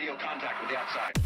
radio contact with the outside.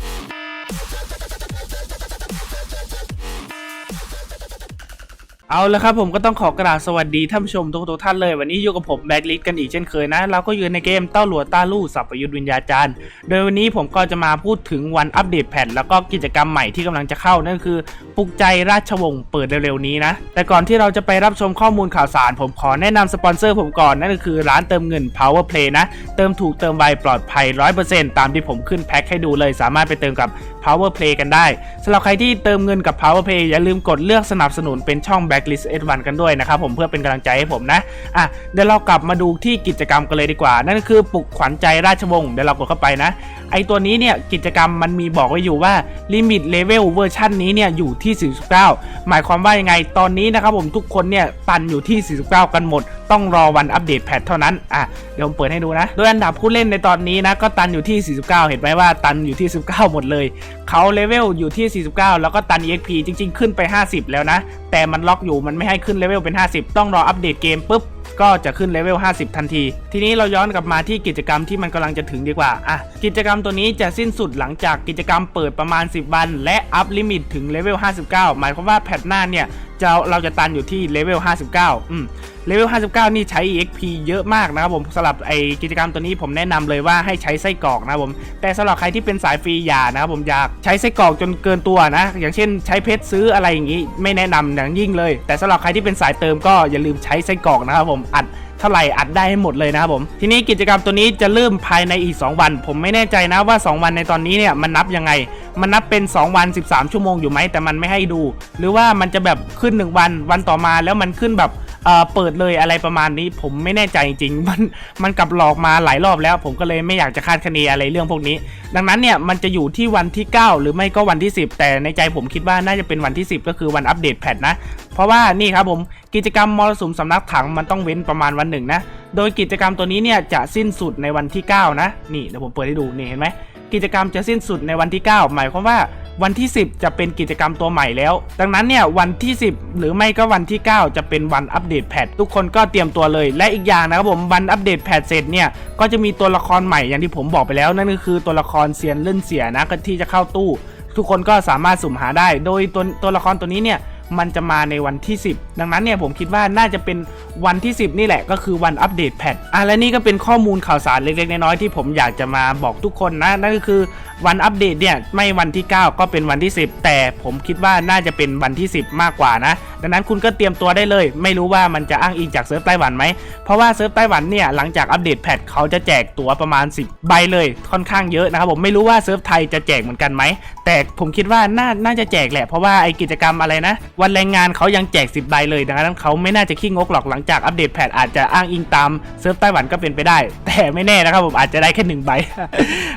เอาละครับผมก็ต้องขอกราบสวัสดีท่านผู้ชมทุกๆท่านเลย วันนี้อยู่กับผมแบ็กลิสกันอีกเช่นเคยนะ เราก็อยู่ในเกมเต้าหลัวต้าลู่สับประยุทธ์วิญญาจารย์ โดยวันนี้ผมก็จะมาพูดถึงวันอัปเดตแพทแล้วก็กิจกรรมใหม่ที่กำลังจะเข้า นั่นคือปลุกใจราชวงศ์เปิดเร็วๆนี้นะ แต่ก่อนที่เราจะไปรับชมข้อมูลข่าวสาร ผมขอแนะนำสปอนเซอร์ผมก่อนนั่นก็คือร้านเติมเงิน Power Play นะ เติมถูกเติมไวปลอดภัย 100%ตามที่ผมขึ้นแพ็คให้ดูเลย สามารถไปเติมกับ Power Play กันได้สำหรับใครที่เติมเงินกับ Power Play อย่าลืมกดเลือกสนับสนุนเป็นช่อง Backlist S1 กันด้วยนะครับผมเพื่อเป็นกำลังใจให้ผมนะอะเดี๋ยวเรากลับมาดูที่กิจกรรมกันเลยดีกว่า นั่นก็คือปลุกขวัญใจราชวงศ์เดี๋ยวเรากดเข้าไปนะ ไอตัวนี้เนี่ยกิจกรรมมันมีบอกไว้อยู่ว่าลิมิตเลเวลเวอร์ชันนี้เนี่ยอยู่ที่ 49 หมายความว่ายังไงตอนนี้นะครับผมทุกคนเนี่ยตันอยู่ที่ 49 กันหมด ต้องรอวันอัปเดตแพทเท่านั้นอะเดี๋ยวผมเปิดให้ดูนะ โดยอันดับผู้เล่นในตอนนี้นะก็ตันอยู่ที่ 49 เห็นไหมว่าตันอยู่ที่ 19 หมดเลยเขาเลเวลอยู่ที่ 49 แล้วก็ตัน EXP จริง ๆ ขึ้นไป 50 แล้วนะ แต่มันล็อกอยู่มันไม่ให้ขึ้นเลเวลเป็น 50 ต้องรออัปเดตเกมปุ๊บ ก็จะขึ้นเลเวล 50 ทันที ทีนี้เราย้อนกลับมาที่กิจกรรมที่มันกำลังจะถึงดีกว่า อะ กิจกรรมตัวนี้จะสิ้นสุดหลังจากกิจกรรมเปิดประมาณ 10 วัน และอัพลิมิตถึงเลเวล 59 หมายความว่าแพทหน้าเนี่ย จะเราจะตันอยู่ที่เลเวล 59 อืม เลเวล 59 นี่ใช้ EXP เยอะมากนะครับผมสำหรับไอกิจกรรมตัวนี้ผมแนะนำเลยว่าให้ใช้ไส้กรอกนะครับผม แต่สำหรับใครที่เป็นสายฟรีอย่านะครับผมอยากใช้ไส้กรอกจนเกินตัวนะ อย่างเช่นใช้เพชรซื้ออะไรอย่างนี้ ไม่แนะนำอย่างยิ่งเลย แต่สำหรับใครที่เป็นสายเติมก็อย่าลืมใช้ไส้กรอกนะครับผมอัด ท่าไหร่อัดได้ให้หมดเลยนะครับผม ทีนี้กิจกรรมตัวนี้จะเริ่มภายในอีก 2 วัน ผมไม่แน่ใจนะว่า 2 วันในตอนนี้เนี่ยมันนับยังไง มันนับเป็น 2 วัน 13 ชั่วโมงอยู่ไหมแต่มันไม่ให้ดู หรือว่ามันจะแบบขึ้น 1 วันวันต่อมาแล้วมันขึ้นแบบ เอ่อเปิดเลยอะไรประมาณนี้ ผมไม่แน่ใจจริงมันมันกลับหลอกมาหลายรอบแล้ว ผมก็เลยไม่อยากจะคาดคะเนอะไรเรื่องพวกนี้ ดังนั้นเนี่ยมันจะอยู่ที่วันที่ 9 หรือไม่ก็วันที่ 10 แต่ในใจผมคิดว่าน่าจะเป็นวันที่ 10 ก็คือวันอัปเดตแพทนะเพราะว่านี่ครับผมกิจกรรมมรสุมสำนักถังมันต้องเว้นประมาณวันหนึ่งนะโดยกิจกรรมตัวนี้เนี่ยจะสิ้นสุดในวันที่ 9 นะ นี่เดี๋ยวผมเปิดให้ดูนี่เห็นไหมกิจกรรมจะสิ้นสุดในวันที่ 9 หมายความว่า วันที่ 10 จะเป็นกิจกรรมตัวใหม่แล้ว ดังนั้นเนี่ยวันที่ 10 หรือไม่ก็วันที่ 9 จะเป็นวันอัปเดตแพททุกคนก็เตรียมตัวเลย และอีกอย่างนะครับผมวันอัปเดตแพทเสร็จเนี่ยก็จะมีตัวละครใหม่อย่างที่ผมบอกไปแล้ว นั่นก็คือตัวละครเซียนเล่นเสียนะก็ที่จะเข้าตู้ ทุกคนก็สามารถสุ่มหาได้ โดยตัวตัวละครตัวนี้เนี่ยมันจะมาในวันที่ 10 ดังนั้นเนี่ยผมคิดว่าน่าจะเป็น วันที่ 10 นี่แหละก็คือวันอัปเดตแพทอะและนี่ก็เป็นข้อมูลข่าวสารเล็กๆน้อยๆที่ผมอยากจะมาบอกทุกคนนะนั่นก็คือวันอัปเดตเนี่ยไม่วันที่ 9 ก็เป็นวันที่ 10 แต่ผมคิดว่าน่าจะเป็นวันที่ 10 มากกว่านะ ดังนั้นคุณก็เตรียมตัวได้เลย ไม่รู้ว่ามันจะอ้างอิงจากเซิร์ฟไต้หวันไหมเพราะว่าเซิร์ฟไต้หวันเนี่ยหลังจากอัปเดตแพทเขาจะแจกตั๋วประมาณ 10 ใบเลยค่อนข้างเยอะนะครับผมไม่รู้ว่าเซิร์ฟไทยจะแจกเหมือนกันไหมแต่ผมคิดว่าน่าน่าจะแจกแหละเพราะว่าไอกิจกรรมอะไรนะ วันแรงงานเขายังแจก 10 ใบเลย ดังนั้นเขาไม่น่าจะขี้งกหรอกหลังจากอัปเดตแพทอาจจะอ้างอิงตามเซิร์ฟไต้หวันก็เป็นไปได้ แต่ไม่แน่นะครับผมอาจจะได้แค่หนึ่งใบ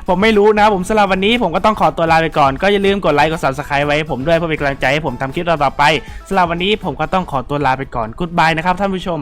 ผมไม่รู้นะครับผมสำหรับวันนี้ผมก็ต้องขอตัวลาไปก่อน ก็อย่าลืมกดไลค์กดซับสไครต์ไว้ให้ผมด้วยเพื่อเป็นกำลังใจให้ผมทำคลิปต่อไปสำหรับวันนี้ผมก็ต้องขอตัวลาไปก่อนกู๊ดบายนะครับท่านผู้ชม